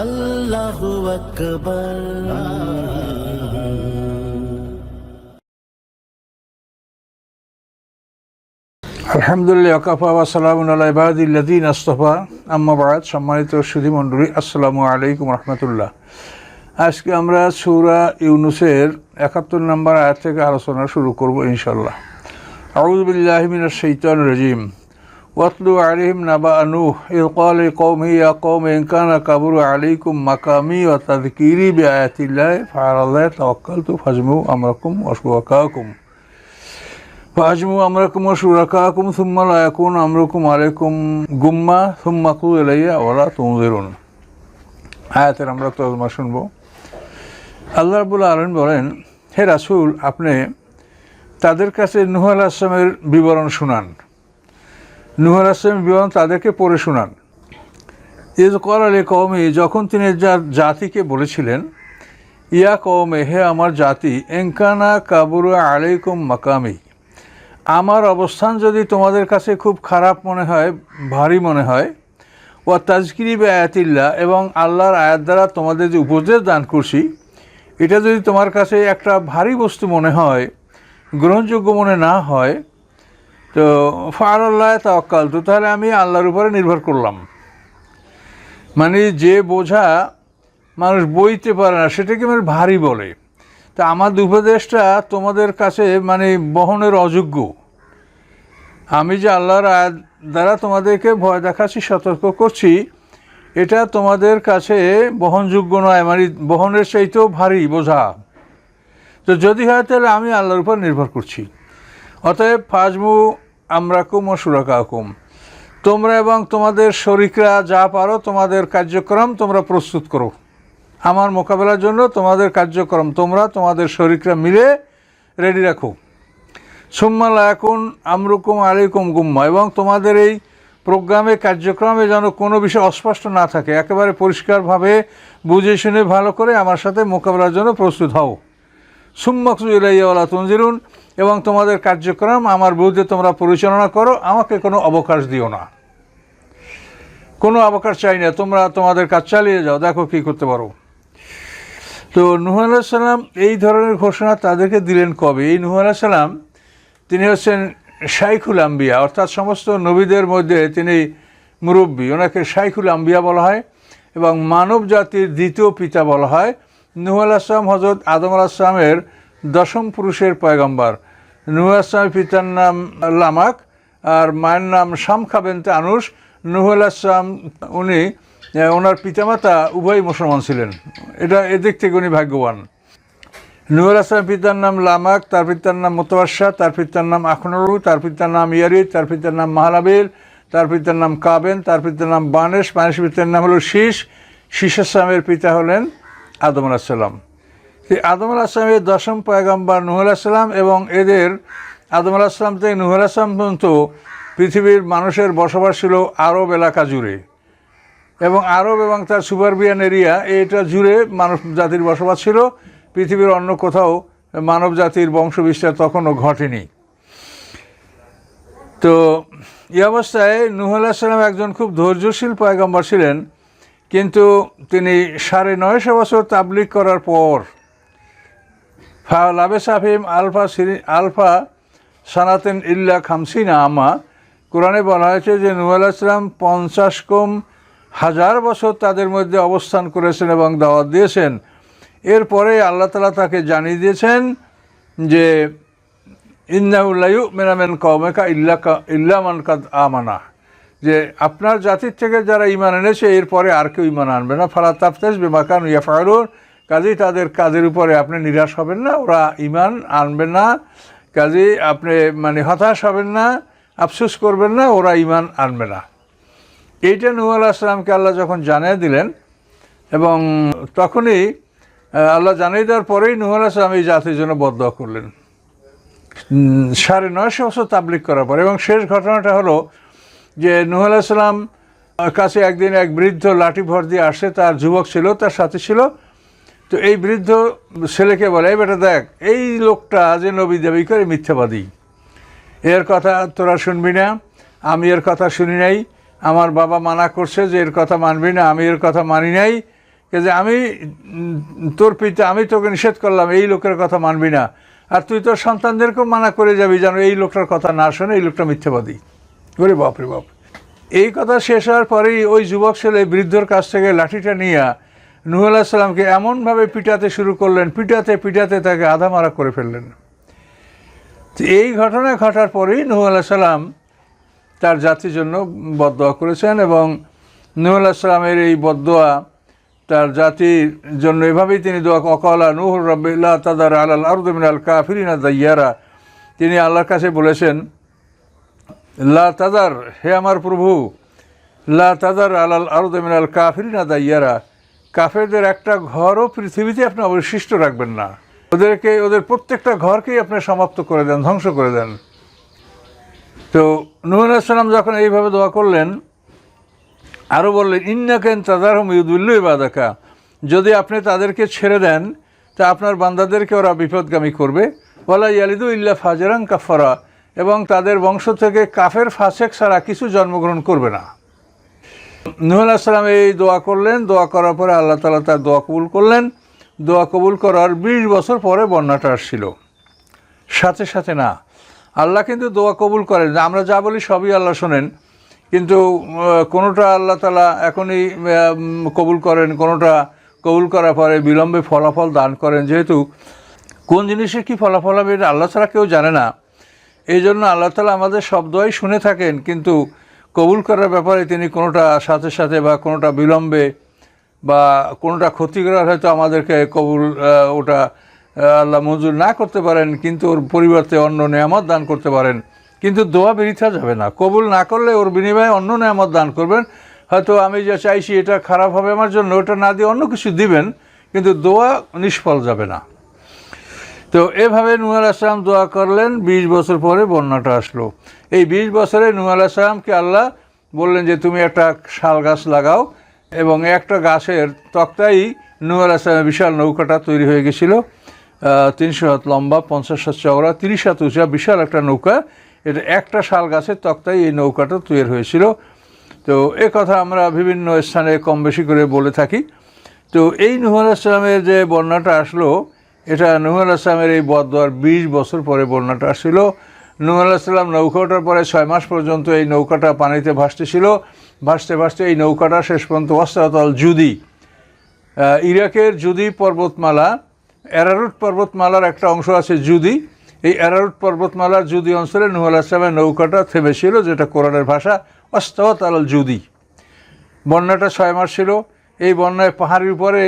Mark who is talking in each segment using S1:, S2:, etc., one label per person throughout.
S1: আল্লাহু আকবার।
S2: আলহামদুলিল্লাহ কাফা ওয়াসালাম আলাইবাদিল্লাদিন আস্তফা। আম্মাবাদ সম্মানিত সুধী মণ্ডলী, আসসালামু আলাইকুম রহমতুল্লাহ। আজকে আমরা সূরা ইউনুসের একাত্তর নম্বর আয়াত থেকে আলোচনা শুরু করব ইনশাল্লাহ আউজবিল্লাহ মিনাশ শাইতান রাজিম। ওয়াতলু আলিহিম নাবা আনুহ ইদ قال قومه يا قوم إن كان كبر عليكم مقامي وتذكيري بآيات الله فعلى الله توكلت فاجمعوا أمركم وشركاءكم فأجمعوا أمركم وشركاءكم ثم لا يكون أمركم عليكم غمة ثم قضوا إلي ولا تنظرون আয়াতের আমরা তর্জমা শুনবো আল্লাহ রাবুল আলম বলেন হে রাসুল আপনি তাদের কাছে নুহ আল আসলামের বিবরণ শুনান নুহ আল আসলামের বিবরণ তাদেরকে পড়ে শুনান। ইজ কর আলী কৌমে যখন তিনি যার জাতিকে বলেছিলেন, ইয়া কৌমে হে আমার জাতি এঙ্কানা কাবুর আলাইকুম মাকামি। আমার অবস্থান যদি তোমাদের কাছে খুব খারাপ মনে হয়, ভারী মনে হয় ও তাজকিরি বে আয়াতিল্লা এবং আল্লাহর আয়াত দ্বারা তোমাদের যে উপদেশ দান করছি, এটা যদি তোমার কাছে একটা ভারী বস্তু মনে হয়, গ্রহণযোগ্য মনে না হয় তো ফার আল্লাহ তাওয়াক্কাল, তো তাহলে আমি আল্লাহর উপরে নির্ভর করলাম। মানে যে বোঝা মানুষ বইতে পারে না, সেটাকে মানে ভারী বলে। তা আমার উপদেশটা তোমাদের কাছে মানে বহনের অযোগ্য। আমি যে আল্লাহর আয়াত দ্বারা তোমাদেরকে ভয় দেখাচ্ছি, সতর্ক করছি, এটা তোমাদের কাছে বহনযোগ্য নয় মানে বহনের চাইতেও ভারী বোঝা। তো যদি হয় তাহলে আমি আল্লাহর উপর নির্ভর করছি। অতএব ফাজমু আমরাকুম ও সুরাকাকুম। তোমরা এবং তোমাদের শরিকরা যা পারো, তোমাদের কার্যক্রম তোমরা প্রস্তুত করো। আমার মোকাবেলার জন্য তোমাদের কার্যক্রম তোমরা তোমাদের শরিকরা মিলে রেডি রাখো। সুম্মাল এখন আমরুকুম আলাইকুম গুম্মা, এবং তোমাদের এই প্রোগ্রামে, কার্যক্রমে যেন কোনো বিষয় অস্পষ্ট না থাকে, একেবারে পরিষ্কারভাবে বুঝে শুনে ভালো করে আমার সাথে মোকাবেলার জন্য প্রস্তুত হও। সুম্মকসুলাইয়াওয়ালা তঞ্জিরুন এবং তোমাদের কার্যক্রম আমার বিরুদ্ধে তোমরা পরিচালনা করো, আমাকে কোনো অবকাশ দিও না। কোনো অবকাশ চাই না, তোমরা তোমাদের কাজ চালিয়ে যাও, দেখো কী করতে পারো। তো নুহ আলাহ সাল্লাম এই ধরনের ঘোষণা তাদেরকে দিলেন কবে? এই নুহ আলাহ সাল্লাম তিনি হচ্ছেন শাইখুল আম্বিয়া, অর্থাৎ সমস্ত নবীদের মধ্যে তিনি মুরব্বী। ওনাকে শাইখুল আম্বিয়া বলা হয়, এবং মানব জাতির দ্বিতীয় পিতা বলা হয় নুহ আসলাম হজরত আদম আসলামের দশম পুরুষের পয়গম্বর। নুহ আসলামের পিতার নাম লামাক আর মায়ের নাম শামখা বেনতে আনুস নুহ আসলাম, উনি ওনার পিতামাতা উভয় মুসলমান ছিলেন। এটা এদিক থেকে উনি ভাগ্যবান। নুর আসলাম পিতার নাম লামাক, তার পিতার নাম মোতবাসা তার পিতার নাম আখনরু তার পিতার নাম ইয়ারিদ, তার পিতার নাম মাহালাবিল তার পিতার নাম কাবেন, তার পিতার নাম বানেশ বানেশ পিতার নাম হলো শীষ শীষ আসলামের পিতা হলেন আদম আলাহিসাল্লাম সেই আদম আলাহিসামের দশম পয়গম্বর নুহ আলাহিসাল্লাম এবং এদের আদম আলাহিসাম থেকে নুহ আলাহিসাম পর্যন্ত পৃথিবীর মানুষের বসবাস ছিল আরব এলাকা জুড়ে। এবং আরব এবং তার সুপারবিয়ান এরিয়া এটা জুড়ে মানব জাতির বসবাস ছিল। পৃথিবীর অন্য কোথাও মানব জাতির বংশবিস্তার তখনও ঘটেনি। তো এই অবস্থায় নুহ আল্লাহ সাল্লাম একজন খুব ধৈর্যশীল পয়গম্বর ছিলেন। কিন্তু তিনি সাড়ে নয়শো বছর তাবলিক করার পর লাবে সাফিম আলফা সিরি আলফা সানাতেন ইল্লা খামসিনা আমা, কোরআনে বলা হয়েছে যে নুহ আলাহিসাম পঞ্চাশ কম হাজার বছর তাদের মধ্যে অবস্থান করেছেন এবং দাওয়াত দিয়েছেন। এরপরে আল্লাহ তালা তাকে জানিয়ে দিয়েছেন যে ইন্নাউল্লায়ু মেনামেন কমেকা ইল্লা ইল্লামান কাদ আমানা। যে আপনার জাতির থেকে যারা ইমান এনেছে, এরপরে আর কেউ ইমান আনবে না। ফালা তাফতেজ বেমাকান ইয়াফারুর কাজেই তাদের কাজের উপরে আপনি নিরাশ হবেন না, ওরা ইমান আনবে না। কাজেই আপনি মানে হতাশ হবেন না, আফসোস করবেন না, ওরা ইমান আনবে না। এইটা নূহ আল্লাহ আসলামকে আল্লাহ যখন জানিয়ে দিলেন, এবং তখনই আল্লাহ জানিয়ে দেওয়ার পরেই নূহ আল্লাহ আসলাম এই জাতির জন্য বদ্ধ করলেন। সাড়ে নয়শো বছর তাবলিক করার পর, এবং শেষ ঘটনাটা হলো যে নূহ আলাইহিস সালাম কাছে একদিন এক বৃদ্ধ লাঠি ভর দিয়ে আসে, তার যুবক ছিল, তার সাথে ছিল। তো এই বৃদ্ধ ছেলেকে বলে, এই বেটা দেখ, এই লোকটা যে নবী দেবী করে মিথ্যাবাদী। এর কথা তোরা শুনবি না, আমি এর কথা শুনি নাই। আমার বাবা মানা করছে যে এর কথা মানবি না, আমি এর কথা মানি নাই। যে আমি তোর পিতা, আমি তোকে নিষেধ করলাম, এই লোকের কথা মানবি না। আর তুই তোর সন্তানদেরকেও মানা করে যাবি যেন এই লোকটার কথা না শোনে, এই লোকটা মিথ্যাবাদী। ওরে বাপ রে বাপ। এই কথা শেষ হওয়ার পরেই ওই যুবক ছেলে বৃদ্ধর কাছ থেকে লাঠিটা নিয়ে নুহ আলাহ সাল্লামকে এমনভাবে পিটাতে শুরু করলেন, পিটাতে পিটাতে তাকে আধা মারা করে ফেললেন। এই ঘটনা ঘটার পরেই নুহ সাল্লাম তার জাতির জন্য বদোয়া করেছেন এবং নুহ আলাহ সাল্লামের এই বদোয়া তার জাতির জন্য এভাবেই তিনি দোয়া অকলা নুহ রবিল্লা তাদার আলাল আরুদ্দিন আল কাফিরিনা দাইয়ারা। তিনি আল্লাহর কাছে বলেছেন লা হে আমার প্রভু, লা তাদার আলাল আরুদ্দিন আল কাফিরিনা দাইয়ারা, কাফেরদের একটা ঘরও পৃথিবীতে আপনি অবশিষ্ট রাখবেন না। ওদেরকে, ওদের প্রত্যেকটা ঘরকেই আপনি সমাপ্ত করে দেন, ধ্বংস করে দেন। তো নুহ সালাম যখন এইভাবে দোয়া করলেন আরও বললেন ইন্নাকেন তাদার ইউদুল্লু ইবাদাকা? যদি আপনি তাদেরকে ছেড়ে দেন, তা আপনার বান্দাদেরকে ওরা বিপদগামী করবে। ওলা ইয়ালিদু ইল্লা ফাজরাং কাফারা এবং তাদের বংশ থেকে কাফের ফাসেক ছাড়া কিছু জন্মগ্রহণ করবে না। নুহ সালাম এই দোয়া করলেন, দোয়া করার পরে আল্লাহ তালা তার দোয়া কবুল করলেন। দোয়া কবুল করার বিশ বছর পরে বন্যাটা আসছিল। সাথে সাথে না, আল্লাহ কিন্তু দোয়া কবুল করেন। আমরা যা বলি সবই আল্লাহ শোনেন, কিন্তু কোনোটা আল্লাহ তালা এখনই কবুল করেন, কোনোটা কবুল করার পরে বিলম্বে ফলাফল দান করেন। যেহেতু কোন জিনিসের কি ফলাফল হবে এটা আল্লাহ ছাড়া কেউ জানে না। এই জন্য আল্লাহ তালা আমাদের শব্দই শুনে থাকেন, কিন্তু কবুল করার ব্যাপারে তিনি কোনোটা সাথে সাথে বা কোনোটা বিলম্বে বা কোনোটা ক্ষতি হয়তো আমাদেরকে কবুল ওটা আল্লাহ মঞ্জুর না করতে পারেন, কিন্তু ওর পরিবর্তে অন্য নেয়ামত দান করতে পারেন। কিন্তু দোয়া বৃথা যাবে না। কবুল না করলে ওর বিনিময়ে অন্য নেয়ামত দান করবেন। হয়তো আমি যা চাইছি এটা খারাপ হবে আমার জন্য, ওটা না দিয়ে অন্য কিছু দিবেন, কিন্তু দোয়া নিষ্ফল যাবে না। তো এভাবে নুহ আসলাম দোয়া করলেন, বিশ বছর পরে বন্যাটা আসলো। এই বিশ বছরে নুহ আসলামকে আল্লাহ বললেন যে, তুমি একটা শাল গাছ লাগাও এবং একটা গাছের তক্তাই নুহ আসলামের বিশাল নৌকাটা তৈরি হয়ে গেছিল। তিনশো হাত লম্বা, পঞ্চাশ হাত চওড়া, তিরিশ হাত উঁচা, বিশাল একটা নৌকা। এটা একটা শাল গাছের তক্তাই এই নৌকাটা তৈরি হয়েছিল। তো এ কথা আমরা বিভিন্ন স্থানে কম বেশি করে বলে থাকি। তো এই নুহ আসলামের যে বন্যাটা আসলো এটা নুহ আসলামের এই বদোয়ার বিশ বছর পরে বন্যাটা আসছিল। নুহ আলাহিসাল্লাম নৌকা ওঠার পরে ছয় মাস পর্যন্ত এই নৌকাটা পানিতে ভাসতেছিল ভাসতে ভাসতে এই নৌকাটা শেষ পর্যন্ত অস্তাতল জুদি ইরাকের জুদি পর্বতমালা, অ্যারারুট পর্বতমালার একটা অংশ আছে জুদি। এই অ্যারারুট পর্বতমালার জুদি অঞ্চলে নুহ আলাহিসামের নৌকাটা থেমেছিল, যেটা কোরআনের ভাষা অস্তাওয়াত আল জুদি। বন্যাটা ছয় মাস ছিল। এই বন্যায় পাহাড়ের উপরে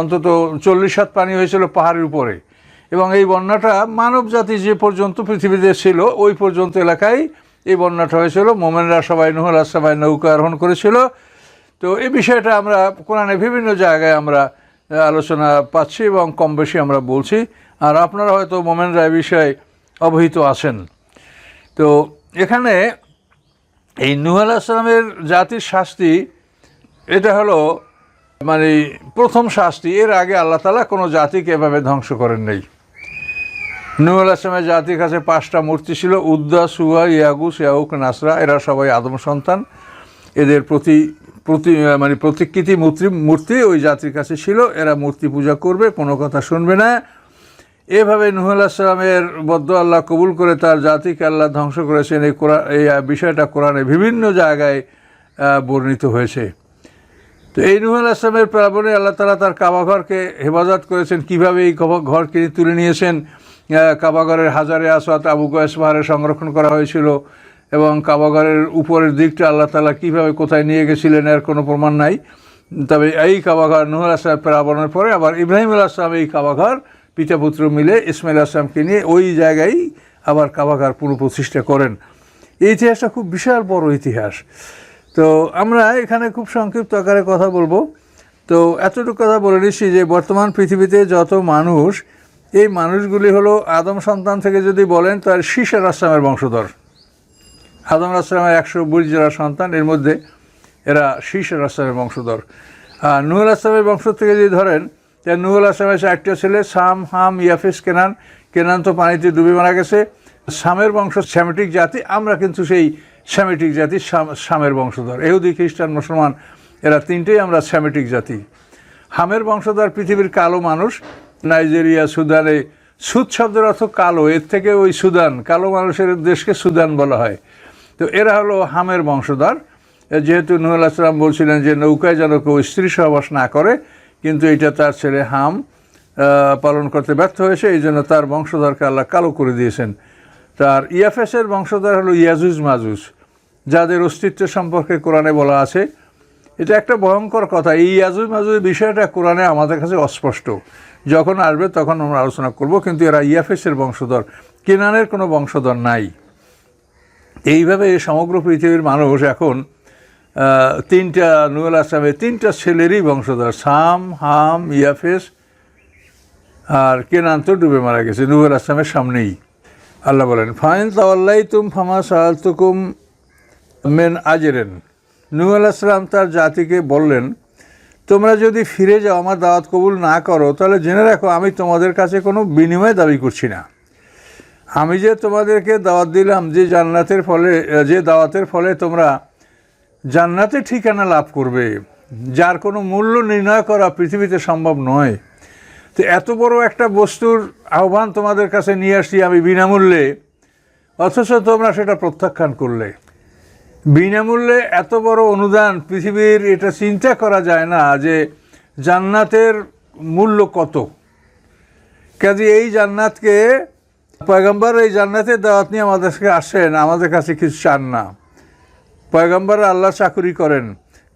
S2: অন্তত চল্লিশ হাত পানি হয়েছিল পাহাড়ের উপরে। এবং এই বন্যাটা মানব জাতি যে পর্যন্ত পৃথিবীতে ছিল, ওই পর্যন্ত এলাকায় এই বন্যাটা হয়েছিল। মোমেনরা সবাই নুহুল সবাই নৌকা আরোহণ করেছিল। তো এই বিষয়টা আমরা কোরআনে বিভিন্ন জায়গায় আমরা আলোচনা পাচ্ছি এবং কম বেশি আমরা বলছি। আর আপনারা হয়তো মোমেনরা এই বিষয়ে অবহিত আছেন। তো এখানে এই নুহ আলাহিসামের জাতির শাস্তি, এটা হলো মানে প্রথম শাস্তি, এর আগে আল্লাহ তালা কোনো জাতিকে এভাবে ধ্বংস করেন নেই। নুহ আলাহিসামের জাতির কাছে পাঁচটা মূর্তি ছিল, উদ্দা, সুয়া, ইয়াগুস, ইয়াউক, নাসরা, এরা সবাই আদম সন্তান। এদের প্রতি প্রতি মানে প্রতিকৃতি মূর্তি মূর্তি ওই জাতির কাছে ছিল, এরা মূর্তি পূজা করবে, কোনো কথা শুনবে না। এভাবে নুহ সালামের বদ্ধ আল্লাহ কবুল করে তার জাতিকে আল্লাহ ধ্বংস করেছেন, এই কোরআন, এই বিষয়টা কোরআনে বিভিন্ন জায়গায় বর্ণিত হয়েছে। তো এই নুহ আসলামের প্লাবনে আল্লাহ তালা তার কাবাঘরকে হেফাজত করেছেন। কীভাবে এই ঘর তিনি তুলে নিয়েছেন? কাবাঘরের হাজারে আসাত আবু কয়েস পাহাড়ে সংরক্ষণ করা হয়েছিল এবং কাবাঘরের উপরের দিকটা আল্লাহ তালা কীভাবে কোথায় নিয়ে গেছিলেন এর কোনো প্রমাণ নাই। তবে এই কাবাঘর নুহুল আসলাম প্লাবনের পরে আবার ইব্রাহিম আসলাম এই কাবাঘর পিতা পুত্র মিলে ইসমাইল আসলামকে নিয়ে ওই জায়গায় আবার কাবাঘর পুনঃপ্রতিষ্ঠা করেন। এই ইতিহাসটা খুব বিশাল বড় ইতিহাস। তো আমরা এখানে খুব সংক্ষিপ্ত আকারে কথা বলব। তো এতটুকু কথা বলে নিচ্ছি যে বর্তমান পৃথিবীতে যত মানুষ, এই মানুষগুলি হলো আদম সন্তান থেকে যদি বলেন, তার শীষের আসলামের বংশধর। আদম আসলামের একশো বুড়ি যারা সন্তান, এর মধ্যে এরা শীষের আসলামের বংশধর। আর নুহুল আসলামের বংশ থেকে যদি ধরেন তাহলে নুহুল আসলামের চারটা ছেলে, সাম, হাম, ইয়াফিস, কেনান। কেনান তো পানিতে ডুবে মারা গেছে। সামের বংশ স্যামেটিক জাতি, আমরা কিন্তু সেই স্যামেটিক জাতি সামের বংশধর। এহুদি খ্রিস্টান, মুসলমান, এরা তিনটেই আমরা স্যামেটিক জাতি। হামের বংশধর পৃথিবীর কালো মানুষ, নাইজেরিয়া, সুদানে, সুদ শব্দের অর্থ কালো, এর থেকে ওই সুদান, কালো মানুষের দেশকে সুদান বলা হয়। তো এরা হলো হামের বংশধর। যেহেতু নুহুল আসলাম বলছিলেন যে নৌকায় যেন কেউ স্ত্রী সহবাস না করে, কিন্তু এটা তার ছেলে হাম পালন করতে ব্যর্থ হয়েছে, এই জন্য তার বংশধরকে আল্লাহ কালো করে দিয়েছেন। তার ইয়াফেসের বংশধর হলো ইয়াজুজ মাজুজ, যাদের অস্তিত্ব সম্পর্কে কোরআনে বলা আছে। এটা একটা ভয়ঙ্কর কথা। এই ইয়াজুজ মাজুজ বিষয়টা কোরআনে আমাদের কাছে অস্পষ্ট। যখন আসবে তখন আমরা আলোচনা করব, কিন্তু এরা ইয়াফেসের বংশধর। কেনানের কোনো বংশধর নাই। এইভাবে সমগ্র পৃথিবীর মানুষ এখন তিনটা নুয়েল আসলামের তিনটা ছেলেরই বংশধর। সাম, হাম ইয়াফেস আর কেনান তো ডুবে মারা গেছে। নুয়েল আসামের সামনেই। আল্লাহ বলেন, ফাইন তাওয়াল্লাই তুম ফামা সাহালতুকুম মেন আজেরেন। নুহুল আসলাম তার জাতিকে বললেন, তোমরা যদি ফিরে যাও, আমার দাওয়াত কবুল না করো, তাহলে জেনে রাখো, আমি তোমাদের কাছে কোনো বিনিময় দাবি করছি না। আমি যে তোমাদেরকে দাওয়াত দিলাম, যে জান্নাতের ফলে, যে দাওয়াতের ফলে তোমরা জান্নাতে ঠিকানা লাভ করবে, যার কোনো মূল্য নির্ণয় করা পৃথিবীতে সম্ভব নয়। তো এত বড় একটা বস্তুর আহ্বান তোমাদের কাছে নিয়ে আসছি আমি বিনামূল্যে। অথচ তোমরা সেটা প্রত্যাখ্যান করলে। বিনামূল্যে এত বড় অনুদান পৃথিবীর এটা চিন্তা করা যায় না যে জান্নাতের মূল্য কত। কাজে এই জান্নাতকে, পয়গম্বর এই জান্নাতের দাওয়াত নিয়ে আমাদের কাছে আসেন, আমাদের কাছে কিছু চান না। পয়গম্বর আল্লাহ চাকরি করেন।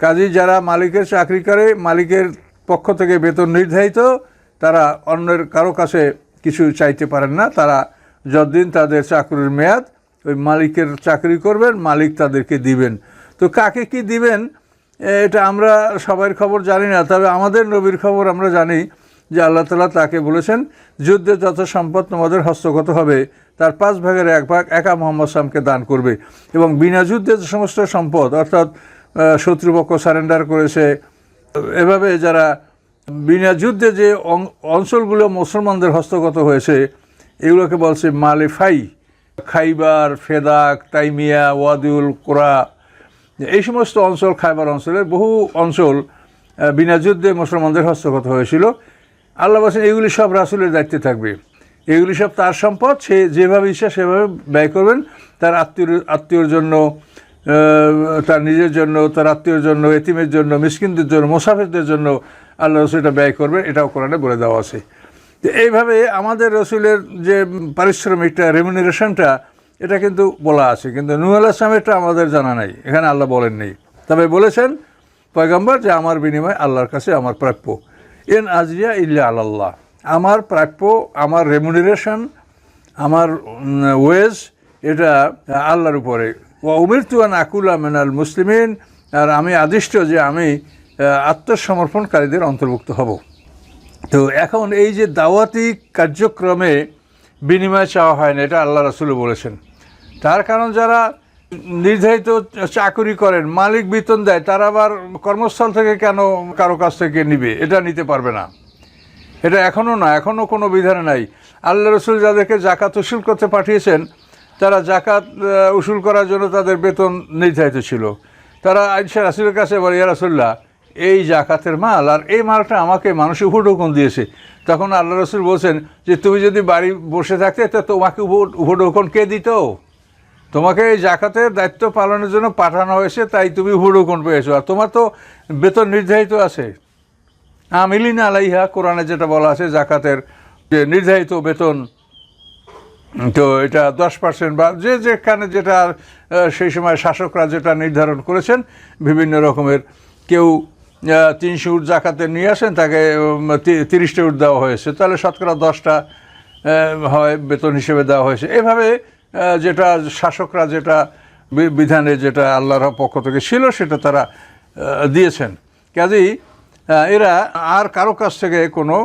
S2: কাজী যারা মালিকের চাকরি করে, মালিকের পক্ষ থেকে বেতন নির্ধারিত তারা অন্যের কারও কাছে কিছু চাইতে পারেন না। তারা যতদিন তাদের চাকরির মেয়াদ, ওই মালিকের চাকরি করবেন, মালিক তাদেরকে দিবেন। তো কাকে কি দিবেন এটা আমরা সবার খবর জানি না, তবে আমাদের নবীর খবর আমরা জানি যে আল্লাহ তালা তাকে বলেছেন, যুদ্ধে যত সম্পদ তোমাদের হস্তগত হবে, তার পাঁচ ভাগের এক ভাগ একা মোহাম্মদ সামকে দান করবে। এবং বিনা যুদ্ধে যে সমস্ত সম্পদ, অর্থাৎ শত্রুপক্ষ সারেন্ডার করেছে, এভাবে যারা বিনা যুদ্ধে যে অঞ্চলগুলো মুসলমানদের হস্তগত হয়েছে, এগুলোকে বলছে মালিফাই, খাইবার, ফেদাক, তাইমিয়া, ওয়াদুল কোরা, এই সমস্ত অঞ্চল খাইবার অঞ্চলের বহু অঞ্চল বিনা যুদ্ধে মুসলমানদের হস্তগত হয়েছিল। আল্লাহ বলছেন, এগুলি সব রাসুলের দায়িত্বে থাকবে। এগুলি সব তার সম্পদ। সে যেভাবে ইচ্ছা সেভাবে ব্যয় করবেন। তার আত্মীয় আত্মীয়র জন্য তার নিজের জন্য, তার আত্মীয়র জন্য, এতিমের জন্য, মিসকিনদের জন্য, মোসাফিরদের জন্য আল্লাহ রসুল এটা ব্যয় করবেন এটাও কোরআনে বলে দেওয়া আছে। তো এইভাবে আমাদের রসুলের যে পারিশ্রমিকটা রেমিনারেশনটা এটা কিন্তু বলা আছে। কিন্তু নুয়াল আসলামেরটা আমাদের জানা নাই, এখানে আল্লাহ বলেন নেই তবে বলেছেন পয়গম্বর যে, আমার বিনিময়ে আল্লাহর কাছে আমার প্রাপ্য। এন আজরিয়া ইল্লা আল্লাহ আমার প্রাপ্য, আমার রেমুনারেশন আমার ওয়েজ এটা আল্লাহর উপরে। ও উমির তুয়ান আকুলা মেনাল মুসলিমিন আর আমি আদিষ্ট যে আমি আত্মসমর্পণকারীদের অন্তর্ভুক্ত হব। তো এখন এই যে দাওয়াতি কার্যক্রমে বিনিময় চাওয়া হয় না, এটা আল্লাহ রাসুল বলেছেন। তার কারণ যারা নির্ধারিত চাকরি করেন, মালিক বেতন দেয়, তারা আবার কর্মস্থল থেকে কেন কারও কাছ থেকে নিবে? এটা নিতে পারবে না। এটা এখনও না এখনও কোনো বিধানে নাই। আল্লাহ রসুল যাদেরকে জাকাত উসুল করতে পাঠিয়েছেন তারা জাকাত উসুল করার জন্য তাদের বেতন নির্ধারিত ছিল। তারা আইসা রাসুলের কাছে বলে, ইয়া রাসুল্লাহ এই জাকাতের মাল আর এই মালটা আমাকে মানুষ উপঢৌকন দিয়েছে। তখন আল্লাহ রসুল বলছেন যে, তুমি যদি বাড়ি বসে থাকতে, তো তোমাকে উপ- উপঢৌকন কে দিত? তোমাকে এই জাকাতের দায়িত্ব পালনের জন্য পাঠানো হয়েছে, তাই তুমি উপঢৌকন পেয়েছ। আর তোমার তো বেতন নির্ধারিত আছে। আমিলিন আলাইহা, কোরআনে যেটা বলা আছে, জাকাতের যে নির্ধারিত বেতন তো এটা দশ পার্সেন্ট বা যে যেখানে যেটা সেই সময় শাসকরা যেটা নির্ধারণ করেছেন, বিভিন্ন রকমের কেউ তিনশো উট জাকাতে নিয়ে আসেন, তাকে তিরিশটা উট দেওয়া হয়েছে। তাহলে শতকরা দশটা হয়, বেতন হিসেবে দেওয়া হয়েছে। এভাবে যেটা শাসকরা যেটা বিধানে যেটা আল্লাহর পক্ষ থেকে ছিল, সেটা তারা দিয়েছেন। কাজেই এরা আর কারও কাছ থেকে কোনো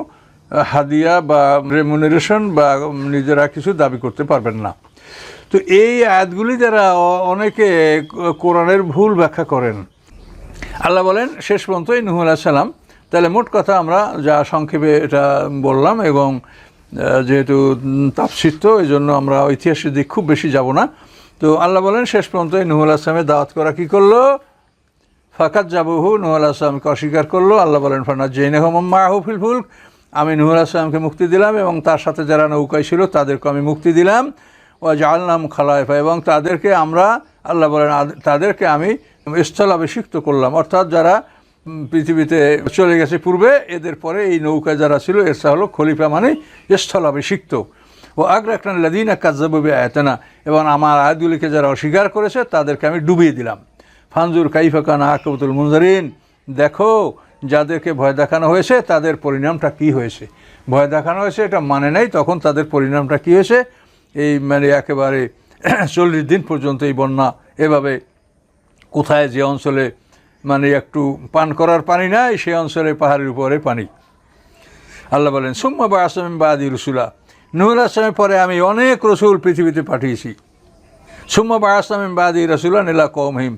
S2: হাদিয়া বা রেমুনারেশন বা নিজেরা কিছু দাবি করতে পারবেন না। তো এই আয়াতগুলি যারা অনেকে কোরআনের ভুল ব্যাখ্যা করেন, আল্লাহ বলেন, শেষ পর্যন্ত এই নুহুল সালাম, তাহলে মোট কথা আমরা যা সংক্ষেপে এটা বললাম এবং যেহেতু তাপসিদ্ধ, এই জন্য আমরা ঐতিহাসিক দিক খুব বেশি যাব না। তো আল্লাহ বলেন, শেষ পর্যন্ত এই নুহুল আসলামের দাওয়াত করা কী করল? ফাকাত জাবহু নুহুল আসলামকে অস্বীকার করল। আল্লাহ বলেন ফানা জৈন মাহু ফিলফুল আমি নুহুল আসলামকে মুক্তি দিলাম এবং তার সাথে যারা নৌকায় ছিল তাদেরকে আমি মুক্তি দিলাম। ও জালনাম খালাইফা এবং তাদেরকে আমরা, আল্লাহ বলেন তাদেরকে আমি স্থলাভিষিক্ত করলাম। অর্থাৎ যারা পৃথিবীতে চলে গেছে পূর্বে, এদের পরে এই নৌকায় যারা ছিল, এর হলো খলিফা মানে স্থলাভিষিক্ত। ও আগ্রাকান লাদিনা কাজাবি আয়তানা এবং আমার আয়াতগুলিকে যারা অস্বীকার করেছে, তাদেরকে আমি ডুবিয়ে দিলাম। ফানজুর কাইফাকান আকবতুল মুনজারিন। দেখো যাদেরকে ভয় দেখানো হয়েছে, তাদের পরিণামটা কি হয়েছে? ভয় দেখানো হয়েছে, এটা মানে নাই, তখন তাদের পরিণামটা কি হয়েছে? এই মানে একেবারে চল্লিশ দিন পর্যন্ত এই বন্যা এভাবে কোথায় যে অঞ্চলে মানে একটু পান করার পানি নাই সেই অঞ্চলে পাহাড়ের উপরে পানি। আল্লাহ বলেন, সুম্মা বা আসলাম বাদি রসুলা। নুহুল আসলামের পরে আমি অনেক রসুল পৃথিবীতে পাঠিয়েছি। সুম্মা বা আসলাম বাদি রসুলা নীলা কমহিম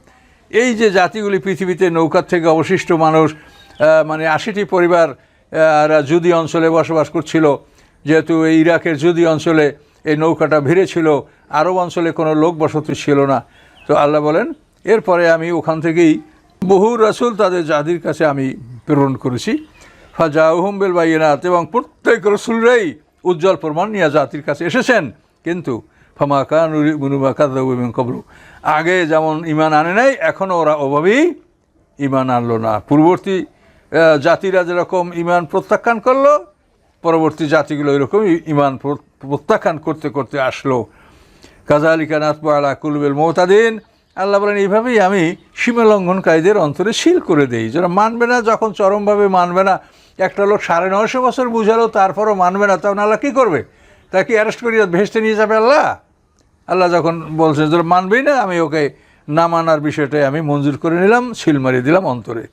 S2: এই যে জাতিগুলি পৃথিবীতে নৌকার থেকে অবশিষ্ট মানুষ মানে আশিটি পরিবার জুদি অঞ্চলে বসবাস করছিল। যেহেতু এই ইরাকের জুদি অঞ্চলে এই নৌকাটা ভিড়ে ছিল আরব অঞ্চলে কোনো লোক বসতি ছিল না। তো আল্লাহ বলেন, এরপরে আমি ওখান থেকেই বহু রসুল তাদের জাতির কাছে আমি প্রেরণ করেছি। ফাজাউহুম বিল বাইনাত এবং প্রত্যেক রসুলরাই উজ্জ্বল প্রমাণ নিয়ে জাতির কাছে এসেছেন। কিন্তু ফামা কান মুনুমা কাদু কবলু আগে যেমন ইমান আনে নাই এখনও ওরা অভাবেই ইমান আনলো না। পূর্ববর্তী জাতিরা যেরকম ইমান প্রত্যাখ্যান করল, পরবর্তী জাতিগুলো এরকম ইমান প্র- প্রত্যাখ্যান করতে করতে আসলো। কাজালিকা নাতবা আলা কুলবেল মৌতাদিন। আল্লাহ বলেন, এইভাবেই আমি সীমা লঙ্ঘনকারীদের অন্তরে শিল করে দেই। যারা মানবে না, যখন চরমভাবে মানবে না, একটা লোক সাড়ে নয়শো বছর বুঝালো, তারপরও মানবে না, তখন আল্লাহ কী করবে? তাকে অ্যারেস্ট করিয়ে ভেস্টে নিয়ে যাবে আল্লাহ? আল্লাহ যখন বলছেন যারা মানবেই না, আমি ওকে না মানার বিষয়টাই আমি মঞ্জুর করে নিলাম শিল মারিয়ে দিলাম অন্তরে।